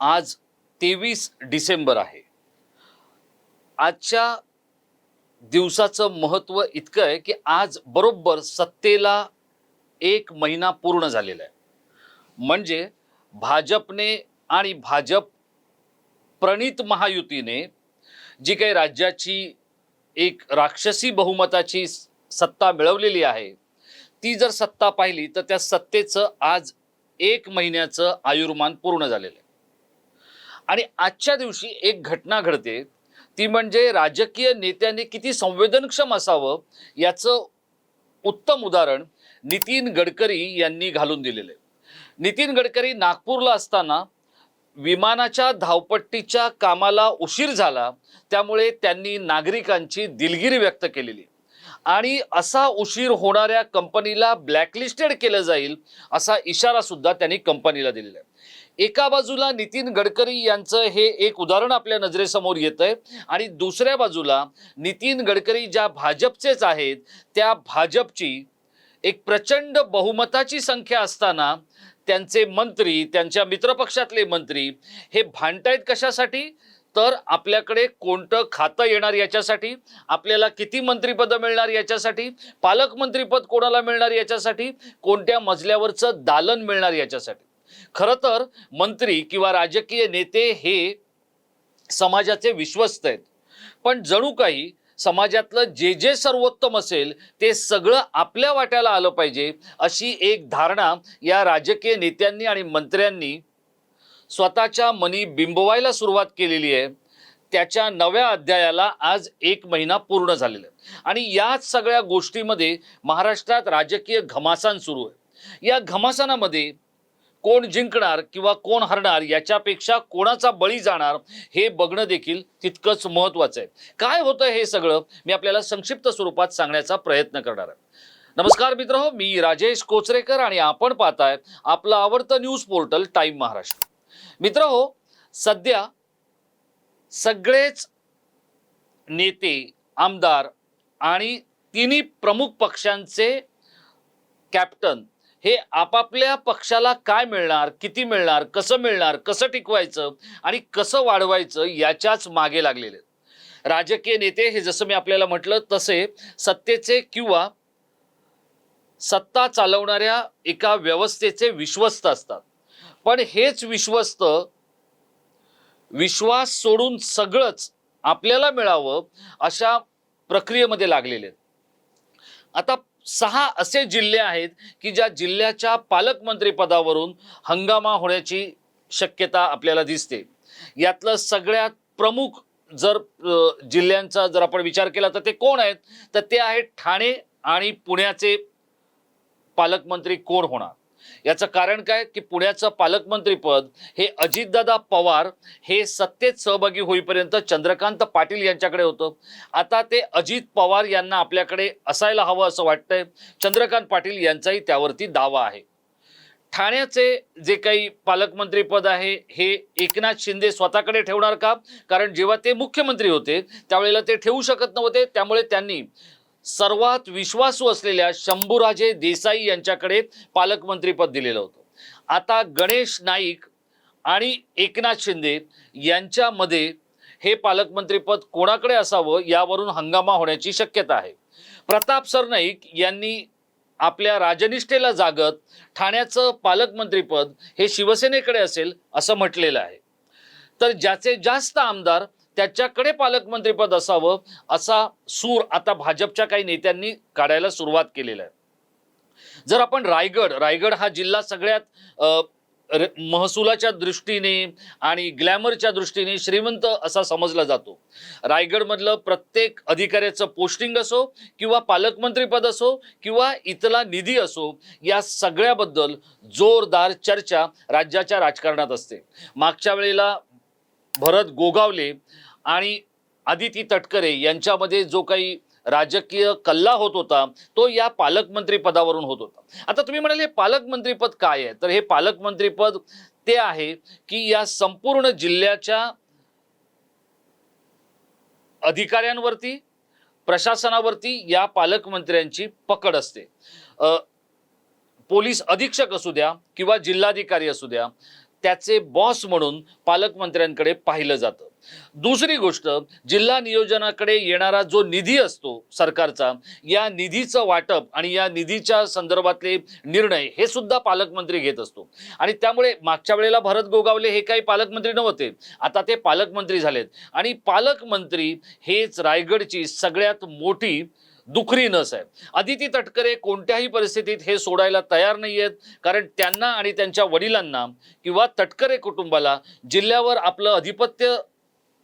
आज तेवीस डिसेंबर आहे. आजच्या दिवसाचं महत्त्व इतकं आहे की आज बरोबर सत्तेला एक महिना पूर्ण झालेला आहे. म्हणजे भाजपने आणि भाजप प्रणित महायुतीने जी काही राज्याची एक राक्षसी बहुमताची सत्ता मिळवलेली आहे ती जर सत्ता पाहिली तर त्या सत्तेचं आज एक महिन्याचं आयुर्मान पूर्ण झालेलं आहे. आणि आजच्या दिवशी एक घटना घडते. ती म्हणजे राजकीय नेत्यांनी किती संवेदनक्षम असावं याचं उत्तम उदाहरण नितीन गडकरी यांनी घालून दिलेलं आहे. नितीन गडकरी नागपूरला असताना विमानाच्या धावपट्टीच्या कामाला उशीर झाला त्यामुळे त्यांनी नागरिकांची दिलगिरी व्यक्त केलेली. आणि असा उशीर होणाऱ्या कंपनीला ब्लॅकलिस्टेड केलं जाईल असा इशारा सुद्धा त्यांनी कंपनीला दिलेला आहे. एका बाजूला नितीन गडकरी यांचं हे एक उदाहरण आपल्या नजरेसमोर येत आहे आणि दुसऱ्या बाजूला नितीन गडकरी ज्या भाजपचेच आहेत त्या भाजपची एक प्रचंड बहुमताची संख्या असताना त्यांचे मंत्री त्यांच्या मित्रपक्षातले मंत्री हे भांडतायत कशासाठी? तर आपल्याकडे कोणतं खातं येणार याच्यासाठी? आपल्याला किती मंत्रिपदं मिळणार याच्यासाठी? पालकमंत्रीपद कोणाला मिळणार याच्यासाठी? कोणत्या मजल्यावरचं दालन मिळणार याच्यासाठी? खरं तर मंत्री किंवा राजकीय नेते हे समाजाचे विश्वस्त आहेत. पण जणू काही समाजातलं जे जे सर्वोत्तम असेल ते सगळं आपल्या वाट्याला आलं पाहिजे अशी एक धारणा या राजकीय नेत्यांनी आणि मंत्र्यांनी स्वतःच्या मनी बिंबवायला सुरुवात केलेली आहे. त्याच्या नव्या अध्यायाला आज एक महिना पूर्ण झालेला आहे. आणि याच सगळ्या गोष्टीमध्ये महाराष्ट्रात राजकीय घमासान सुरू आहे. या घमासानामध्ये कोण जिंकणार किंवा कोण हरणार याच्यापेक्षा कोणाचा बळी जाणार हे बघणं देखील तितकंच महत्वाचं आहे. काय होतं हे सगळं? मी आपल्याला संक्षिप्त स्वरूपात सांगण्याचा प्रयत्न करणार आहे. नमस्कार मित्र हो मी राजेश कोचरेकर आणि आपण पाहताय आपलं आवडतं न्यूज पोर्टल टाईम महाराष्ट्र. मित्र हो सध्या सगळेच नेते आमदार आणि तिन्ही प्रमुख पक्षांचे कॅप्टन हे आपापल्या पक्षाला काय मिळणार किती मिळणार कसं मिळणार कसं टिकवायचं आणि कसं वाढवायचं याच्याच मागे लागलेले राजकीय नेते हे जसं मी आपल्याला म्हटलं तसे सत्तेचे किंवा सत्ता चालवणाऱ्या एका व्यवस्थेचे विश्वस्त असतात. पण हेच विश्वस्त विश्वास सोडून सगळंच आपल्याला मिळावं अशा प्रक्रियेमध्ये लागलेले आहेत. आता सहा असे जिल्हे आहेत की ज्या जिल्ह्याच्या पालकमंत्रीपदावरून हंगामा होण्याची शक्यता आपल्याला दिसते. यातलं सगळ्यात प्रमुख जर जिल्ह्यांचा जर आपण विचार केला तर ते कोण आहेत? तर ते आहेत ठाणे आणि पुण्याचे पालकमंत्री कोण होणार? याचं कारण काय? की पुण्याचं पालकमंत्रीपद हे अजितदादा पवार हे सत्तेत सहभागी होईपर्यंत चंद्रकांत पाटील यांच्याकडे होतं. आता ते अजित पवार यांना आपल्याकडे असायला हवं असं वाटतंय. चंद्रकांत पाटील यांचाही त्यावरती दावा आहे. ठाण्याचे जे काही पालकमंत्रीपद आहे हे एकनाथ शिंदे स्वतःकडे ठेवणार का? कारण जेव्हा ते मुख्यमंत्री होते त्यावेळेला ते ठेवू शकत नव्हते. त्यामुळे त्यांनी सर्वात विश्वासू असलेल्या शंभूराजे देसाई यांच्याकडे पालकमंत्रीपद दिलेलं होतं. आता गणेश नाईक आणि एकनाथ शिंदे यांच्यामध्ये हे पालकमंत्रीपद कोणाकडे असावं यावरून हंगामा होण्याची शक्यता आहे. प्रताप सरनाईक यांनी आपल्या राजनिष्ठेला जागत ठाण्याचं पालकमंत्रीपद हे शिवसेनेकडे असेल असं म्हटलेलं आहे. तर ज्याचे जास्त आमदार त्याच्याकडे पालकमंत्रीपद असावं असा सूर आता भाजपच्या काही नेत्यांनी काढायला सुरुवात केलेला आहे. जर आपण रायगड रायगड हा जिल्हा सगळ्यात महसुलाच्या दृष्टीने आणि ग्लॅमरच्या दृष्टीने श्रीमंत असा समजला जातो. रायगडमधलं प्रत्येक अधिकाऱ्याचं पोस्टिंग असो किंवा पालकमंत्रीपद असो किंवा इथला निधी असो या सगळ्याबद्दल जोरदार चर्चा राज्याच्या राजकारणात असते. मागच्या वेळेला भरत गोगावले आणि आदिती तटकरे यांच्यामध्ये जो काही राजकीय कल्ला होत होता तो या पालकमंत्री पदावरून होत होता. आता तुम्ही म्हणाले हे पालकमंत्रीपद काय आहे? तर हे पालकमंत्रीपद ते आहे की या संपूर्ण जिल्ह्याच्या अधिकाऱ्यांवरती प्रशासनावरती या पालकमंत्र्यांची पकड असते. पोलीस अधीक्षक असू द्या किंवा जिल्हाधिकारी असू द्या त्याचे बॉस म्हणून पालकमंत्र्यांकडे पाहिलं जातं. दुसरी गोष्ट जिल्हा नियोजनाकडे येणारा जो निधी असतो सरकारचा या निधीचं वाटप आणि या निधीच्या संदर्भातले निर्णय हे सुद्धा पालकमंत्री घेत असतो. आणि त्यामुळे मागच्या वेळेला भरत गोगावले हे काही पालकमंत्री नव्हते. आता ते पालकमंत्री झालेत. आणि पालकमंत्री हेच रायगडची सगळ्यात मोठी दुखरी नस आहे. अदिती तटकरे कोणत्याही परिस्थितीत हे सोडायला तयार नाही आहेत कारण त्यांना आणि त्यांच्या वडिलांना किंवा तटकरे कुटुंबाला जिल्ह्यावर आपलं अधिपत्य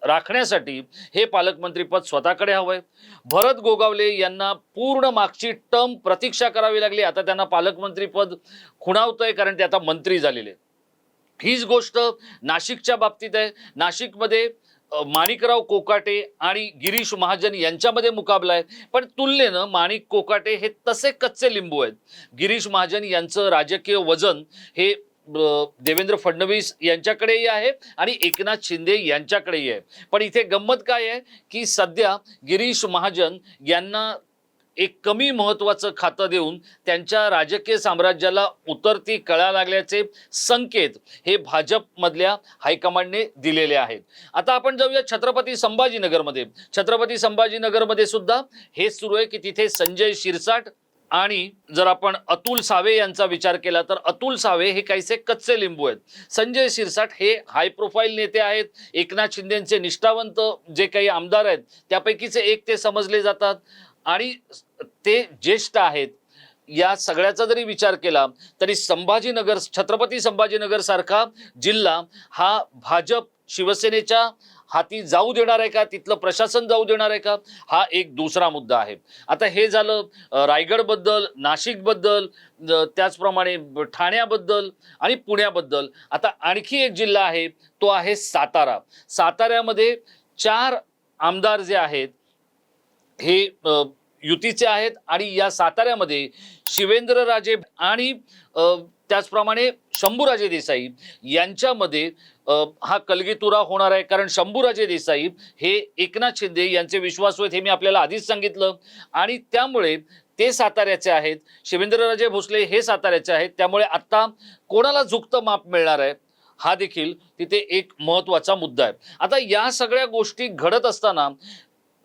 राखण्यासाठी हे पालकमंत्रीपद स्वतःकडे हवंय. भरत गोगावले यांना पूर्ण मागची टर्म प्रतीक्षा करावी लागली. आता त्यांना पालकमंत्रीपद खुणावतंय कारण ते आता मंत्री झालेले हीच गोष्ट नाशिकच्या बाबतीत आहे. नाशिकमध्ये माणिकराव कोकाटे आणि गिरीश महाजन यांच्यामध्ये मुकाबला आहे. पण तुलनेनं माणिक कोकाटे हे तसे कच्चे लिंबू आहेत. गिरीश महाजन यांचं राजकीय वजन हे देवेंद्र फडणवीस यांच्याकडेही आहे आणि एकनाथ शिंदे यांच्याकडेही आहे. पण इथे गंमत काय आहे की सध्या गिरीश महाजन यांना एक कमी महत्त्वाचं खातं देऊन त्यांच्या राजकीय साम्राज्याला उतरती कळा लागल्याचे संकेत हे भाजपमधल्या हायकमांडने दिलेले आहेत. आता आपण जाऊया छत्रपती संभाजीनगरमध्ये. छत्रपती संभाजीनगरमध्ये सुद्धा हेच सुरू आहे की तिथे संजय शिरसाट आणि जर आपण अतुल सावे यांचा विचार केला तर अतुल सावे हे काहीसे कच्चे लिंबू आहेत. संजय शिरसाट हे हाय प्रोफाईल नेते आहेत. एकनाथ शिंदेचे निष्ठावंत जे काही आमदार आहेत त्यापैकीचे एक ते समजले जातात. आणि ते ज्येष्ठ आहेत या सगळ्याचा जरी विचार केला तरी संभाजीनगर छत्रपती संभाजीनगर सारखा जिल्हा हा भाजप शिवसेनेच्या हाती जाऊ देणार आहे का? तिथलं प्रशासन जाऊ देणार आहे का? हा एक दुसरा मुद्दा आहे. आता हे झालं रायगडबद्दल नाशिकबद्दल त्याचप्रमाणे ठाण्याबद्दल आणि पुण्याबद्दल. आता आणखी एक जिल्हा आहे तो आहे सातारा. साताऱ्यामध्ये चार आमदार जे आहेत हे युतीचे आहेत आणि या साताऱ्यामध्ये शिवेंद्रराजे आणि त्याचप्रमाणे शंभूराजे देसाई यांच्यामध्ये हा कलगीतुरा होणार आहे. कारण शंभूराजे देसाई हे एकनाथ शिंदे यांचे विश्वासू आहेत हे मी आपल्याला आधीच सांगितलं. आणि त्यामुळे ते साताऱ्याचे आहेत. शिवेंद्रराजे भोसले हे साताऱ्याचे आहेत. त्यामुळे आत्ता कोणाला झुकतं माप मिळणार आहे? हा देखील तिथे एक महत्त्वाचा मुद्दा आहे. आता या सगळ्या गोष्टी घडत असताना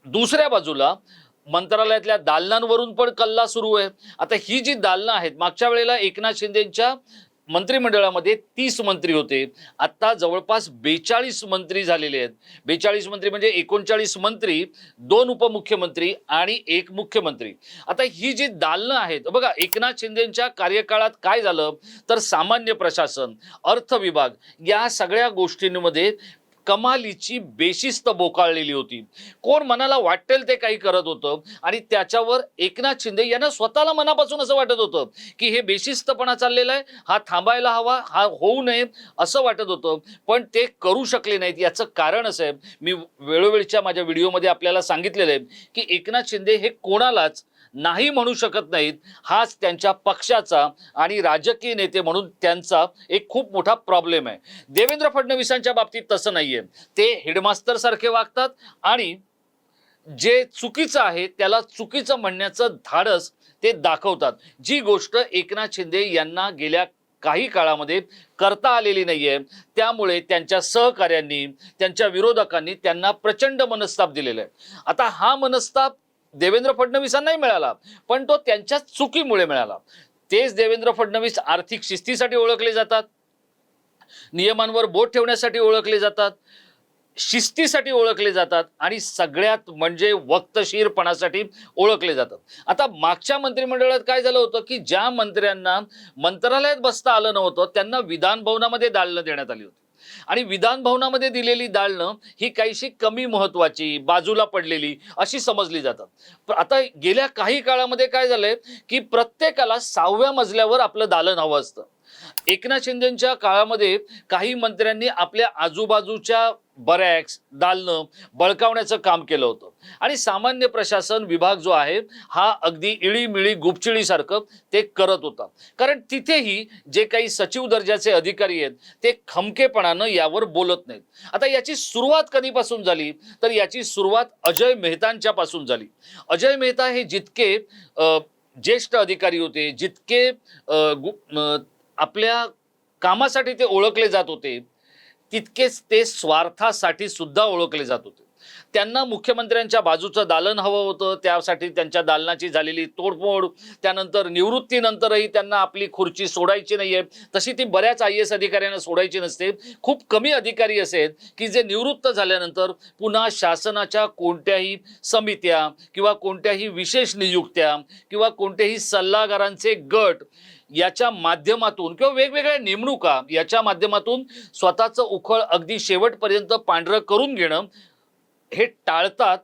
दुसऱ्या बाजूला मंत्रालयातल्या दालनांवरून पण कल्ला सुरू आहे. आता ही जी दालनं आहेत मागच्या वेळेला एकनाथ शिंदेच्या मंत्रिमंडळामध्ये तीस मंत्री होते. आता जवळपास बेचाळीस मंत्री झालेले आहेत. बेचाळीस मंत्री म्हणजे एकोणचाळीस मंत्री दोन उपमुख्यमंत्री आणि एक मुख्यमंत्री. आता ही जी दालनं आहेत बघा एकनाथ शिंदेच्या कार्यकाळात काय झालं? तर सामान्य प्रशासन अर्थ विभाग या सगळ्या गोष्टींमध्ये कमालीची बेशिस्त बोकाळलेली होती. कोण मनाला वाटेल ते काही करत होतं आणि त्याच्यावर एकनाथ शिंदे यांना स्वतःला मनापासून असं वाटत होतं की हे बेशिस्तपणा चाललेला आहे हा थांबायला हवा हा होऊ नये असं वाटत होतं. पण ते करू शकले नाहीत. याचं कारण असं आहे मी वेळोवेळच्या माझ्या व्हिडिओमध्ये आपल्याला सांगितलेलं आहे की एकनाथ शिंदे हे कोणालाच नाही म्हणू शकत नाहीत हाच त्यांच्या पक्षाचा आणि राजकीय नेते म्हणून त्यांचा एक खूप मोठा प्रॉब्लेम आहे. देवेंद्र फडणवीसांच्या बाबतीत तसं नाहीये. ते हेडमास्तर सारखे वागतात आणि जे चुकीचं आहे त्याला चुकीचं म्हणण्याचं धाडस ते दाखवतात. जी गोष्ट एकनाथ शिंदे यांना गेल्या काही काळामध्ये करता आलेली नाही आहे त्यामुळे त्यांच्या सहकाऱ्यांनी त्यांच्या विरोधकांनी त्यांना प्रचंड मनस्ताप दिलेला आहे. आता हा मनस्ताप देवेंद्र फडणवीसांनाही मिळाला पण तो त्यांच्याच चुकीमुळे मिळाला. तेच देवेंद्र फडणवीस आर्थिक शिस्तीसाठी ओळखले जातात नियमांवर बोट ठेवण्यासाठी ओळखले जातात शिस्तीसाठी ओळखले जातात आणि सगळ्यात म्हणजे वक्तशीरपणासाठी ओळखले जातात. आता मागच्या मंत्रिमंडळात काय झालं होतं की ज्या मंत्र्यांना मंत्रालयात बसता आलं नव्हतं त्यांना विधान भवनामध्ये दालनं देण्यात आली होती. आणि विधान भवनामध्ये दिलेली दालनं ही काहीशी कमी महत्वाची बाजूला पडलेली अशी समजली जातात. आता गेल्या काही काळामध्ये काय झालंय की प्रत्येकाला सहाव्या मजल्यावर आपलं दालन हवं असतं. एकनाथ शिंदेच्या काळामध्ये काही मंत्र्यांनी आपल्या आजूबाजूच्या बरॅक्स दालनं बळकावण्याचं काम केलं होतं. आणि सामान्य प्रशासन विभाग जो आहे हा अगदी इळीमिळी गुपचिळीसारखं ते करत होता. कारण तिथेही जे काही सचिव दर्जाचे अधिकारी आहेत ते खमकेपणानं यावर बोलत नाहीत. आता याची सुरुवात कधीपासून झाली? तर याची सुरुवात अजय मेहतांच्या पासून झाली. अजय मेहता हे जितके ज्येष्ठ अधिकारी होते जितके गु- आपल्या कामासाठी ते ओळखले जात होते तितकेच ते स्वार्थासाठी सुद्धा ओळखले जात होते. त्यांना मुख्यमंत्र्यांच्या बाजूचं दालन हवं होतं त्यासाठी त्यांच्या दालनाची झालेली तोडफोड त्यानंतर निवृत्तीनंतरही त्यांना आपली खुर्ची सोडायची नाहीये. तशी ती बऱ्याच आय एस अधिकाऱ्यांना सोडायची नसते. खूप कमी अधिकारी असे आहेत की जे निवृत्त झाल्यानंतर पुन्हा शासनाच्या कोणत्याही समित्या किंवा कोणत्याही विशेष नियुक्त्या किंवा कोणत्याही सल्लागारांचे गट याच्या माध्यमातून किंवा वेगवेगळ्या नेमणुका याच्या माध्यमातून स्वतःचं उखळ अगदी शेवटपर्यंत पांढरं करून घेणं हे टाळतात.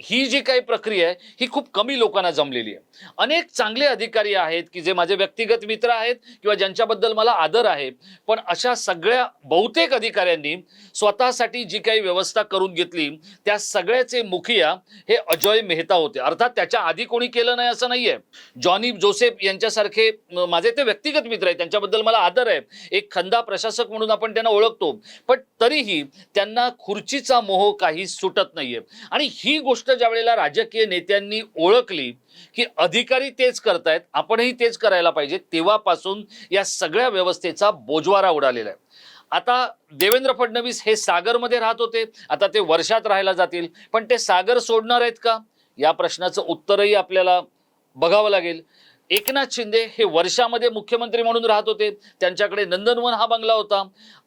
ही जी काही प्रक्रिया आहे ही खूप कमी लोकांना जमलेली आहे. अनेक चांगले अधिकारी आहेत की जे माझे व्यक्तिगत मित्र आहेत किंवा ज्यांच्याबद्दल मला आदर आहे पण अशा सगळ्या बहुतेक अधिकाऱ्यांनी स्वतःसाठी जी काही व्यवस्था करून घेतली त्या सगळ्याचे मुखिया हे अजय मेहता होते. अर्थात त्याच्या आधी कोणी केलं नाही असं नाही आहे जॉनी जोसेफ यांच्यासारखे माझे ते व्यक्तिगत मित्र आहेत त्यांच्याबद्दल मला आदर आहे. एक खंदा प्रशासक म्हणून आपण त्यांना ओळखतो. पण तरीही त्यांना खुर्चीचा मोह काही सुटत नाहीये. आणि ही गोष्ट ज्या वेळेला राजकीय नेत्यांनी ओळखली की अधिकारी तेच करतायत आपणही तेच करायला पाहिजे तेव्हापासून या सगळ्या व्यवस्थेचा बोजवारा उडालेला आहे. आता देवेंद्र फडणवीस हे सागरमध्ये राहत होते आता ते वर्षात राहायला जातील पण ते सागर सोडणार आहेत का? या प्रश्नाचं उत्तरही आपल्याला बघावं लागेल. एकनाथ शिंदे हे वर्षामध्ये मुख्यमंत्री म्हणून राहत होते त्यांच्याकडे नंदनवन हा बंगला होता.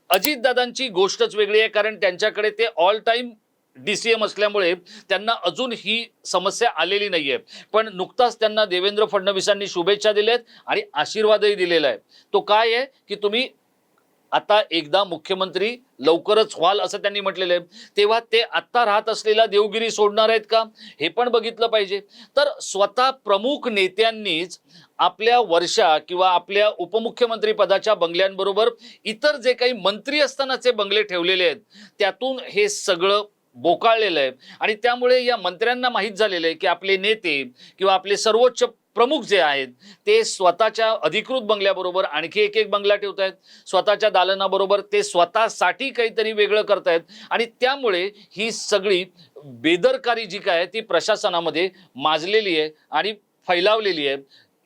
अजितदादांची गोष्टच वेगळी आहे कारण त्यांच्याकडे ते all time D C M असल्यामुळे त्यांना अजून ही समस्या आलेली नाहीये. पण नुकताच त्यांना देवेंद्र फडणवीसांनी शुभेच्छा दिल्यात आणि आशीर्वादही दिलेला आहे. तो काय आहे? की तुम्ही आता एकदा मुख्यमंत्री लवकरच व्हाल असं त्यांनी म्हटलेलं आहे. तेव्हा ते आत्ता राहत असलेला देवगिरी सोडणार आहेत का? हे पण बघितलं पाहिजे. तर स्वतः प्रमुख नेत्यांनीच आपल्या वर्षा किंवा आपल्या उपमुख्यमंत्री पदाच्या बंगल्यांबरोबर इतर जे काही मंत्री असतानाचे बंगले ठेवलेले आहेत त्यातून हे सगळं बोकाळलेलं आहे. आणि त्यामुळे या मंत्र्यांना माहीत झालेलं आहे की आपले नेते किंवा आपले सर्वोच्च प्रमुख जे आहेत ते स्वतःच्या अधिकृत बंगल्याबरोबर आणखी एक एक बंगला ठेवत आहेत. स्वतःच्या दालनाबरोबर ते स्वतःसाठी काहीतरी वेगळं करतायत आणि त्यामुळे ही सगळी बेदरकारी जी काय आहे ती प्रशासनामध्ये माजलेली आहे आणि फैलावलेली आहे.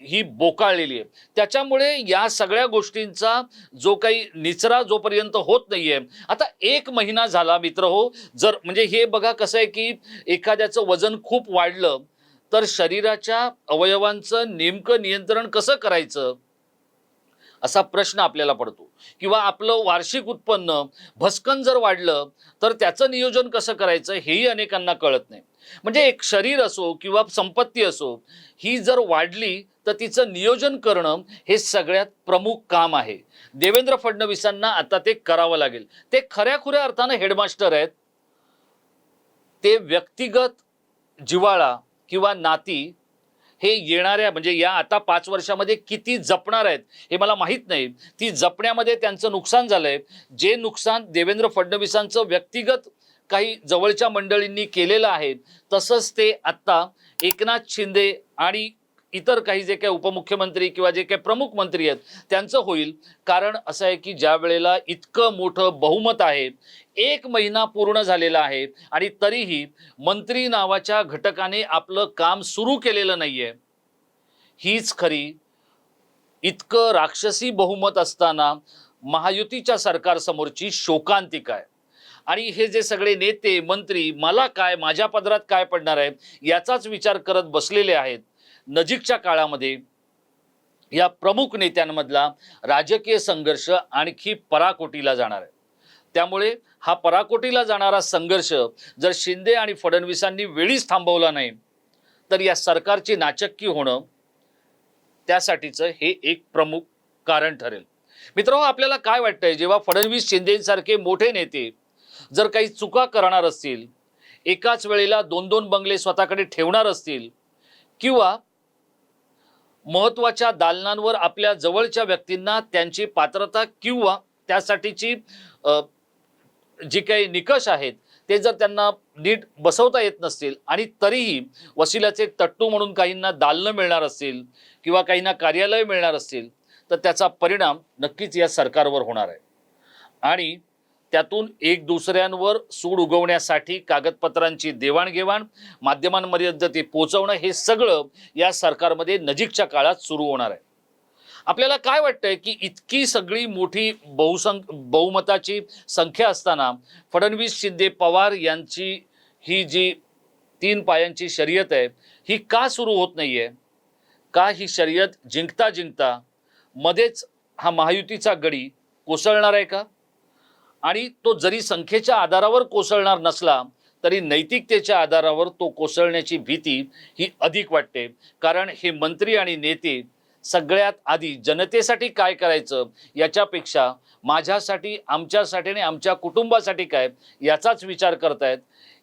ही बोकाळलेली आहे. त्याच्यामुळे या सगळ्या गोष्टींचा जो काही निचरा जोपर्यंत होत नाहीये आता एक महिना झाला मित्र हो जर म्हणजे हे बघा कसं आहे की एखाद्याचं वजन खूप वाढलं तर शरीराच्या अवयवांचं नेमकं नियंत्रण कसं करायचं? असा प्रश्न आपल्याला पडतो. किंवा आपलं वार्षिक उत्पन्न भस्कन जर वाढलं तर त्याचं नियोजन कसं करायचं हेही अनेकांना कळत नाही. म्हणजे एक शरीर असो किंवा संपत्ती असो ही जर वाढली तर तिचं नियोजन करणं हे सगळ्यात प्रमुख काम आहे. देवेंद्र फडणवीसांना आता ते करावं लागेल. ते खऱ्या खुऱ्या अर्थानं हेडमास्टर आहेत. ते व्यक्तिगत जिव्हाळा किंवा नाती हे येणाऱ्या म्हणजे या आता पाच वर्षामध्ये किती जपणार आहेत हे मला माहीत नाही. ती जपण्यामध्ये त्यांचं नुकसान झालंय. जे नुकसान देवेंद्र फडणवीसांचं व्यक्तिगत काही जवळच्या मंडळींनी केलेलं आहे तसंच ते आत्ता एकनाथ शिंदे आणि इतर काही जे काही उपमुख्यमंत्री किंवा जे काही प्रमुख मंत्री आहेत त्यांचं होईल. कारण असं आहे की ज्या वेळेला इतकं मोठं बहुमत आहे एक महिना पूर्ण झालेला आहे आणि तरीही मंत्री नावाच्या घटकाने आपलं काम सुरू केलेलं नाहीये. हीच खरी इतकं राक्षसी बहुमत असताना महायुतीच्या सरकारसमोरची शोकांतिका आहे आणि हे जे सगळे नेते मंत्री मला काय माझ्या पदरात काय पडणार आहे याचाच विचार करत बसलेले आहेत. नजीकच्या काळामध्ये या प्रमुख नेत्यांमधला राजकीय संघर्ष आणखी पराकोटीला जाणार आहे. त्यामुळे हा पराकोटीला जाणारा संघर्ष जर शिंदे आणि फडणवीसांनी वेळीच थांबवला नाही तर या सरकारची नाचक्की होणं त्यासाठीचं हे एक प्रमुख कारण ठरेल. मित्रांनो आपल्याला काय वाटतंय? जेव्हा फडणवीस शिंदेसारखे मोठे नेते जर काही चुका करणार असतील एकाच वेळेला दोन दोन बंगले स्वतःकडे ठेवणार असतील किंवा महत्त्वाच्या दालनांवर आपल्या जवळच्या व्यक्तींना त्यांची पात्रता किंवा त्यासाठीची जी काही निकष आहेत ते जर त्यांना नीट बसवता येत नसतील आणि तरीही वसिल्याचे तट्टू म्हणून काहींना दालनं मिळणार असतील किंवा काहींना कार्यालय मिळणार असतील तर त्याचा परिणाम नक्कीच या सरकारवर होणार आहे. आणि त्यातून एक दुसऱ्यांवर सूड उगवण्यासाठी कागदपत्रांची देवाणघेवाण माध्यमांपर्यंत ते पोचवणं हे सगळं या सरकारमध्ये नजीकच्या काळात सुरू होणार आहे. आपल्याला काय वाटतंय की इतकी सगळी मोठी बहुसंख बहुमताची संख्या असताना फडणवीस शिंदे पवार यांची ही जी तीन पायांची शर्यत आहे ही का सुरू होत नाही आहे का ही शर्यत जिंकता जिंकता मध्येच हा महायुतीचा गडी कोसळणार आहे का? आणि तो जरी संख्येच्या आधारावर कोसळणार नसला तरी नैतिकतेच्या आधारावर तो कोसळण्याची भीती ही अधिक वाटते. कारण हे मंत्री आणि नेते सगळ्यात आधी जनतेसाठी काय करायचं याच्यापेक्षा माझ्यासाठी आमच्यासाठी आणि आमच्या कुटुंबासाठी काय याचाच विचार करतायत.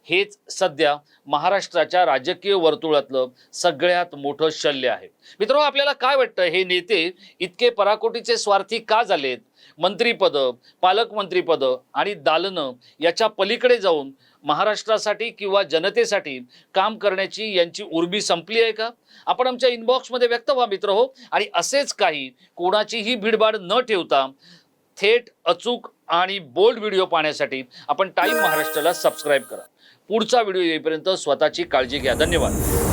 हेच सध्या महाराष्ट्राच्या राजकीय वर्तुळातलं सगळ्यात मोठं शल्य आहे. मित्रांनो आपल्याला काय वाटतं हे नेते इतके पराकोटीचे स्वार्थी का झालेत? मंत्रीपदं पालकमंत्रीपदं आणि दालनं याच्या पलीकडे जाऊन महाराष्ट्रासाठी किंवा जनतेसाठी काम करण्याची यांची उर्बी संपली आहे का? आपण आमच्या इनबॉक्समध्ये व्यक्त व्हा मित्र हो. आणि असेच काही कोणाचीही भीडभाड न ठेवता थेट अचूक आणि बोल्ड व्हिडिओ पाहण्यासाठी आपण टाईम महाराष्ट्राला सबस्क्राईब करा. पुढचा व्हिडिओ येईपर्यंत स्वतःची काळजी घ्या. धन्यवाद.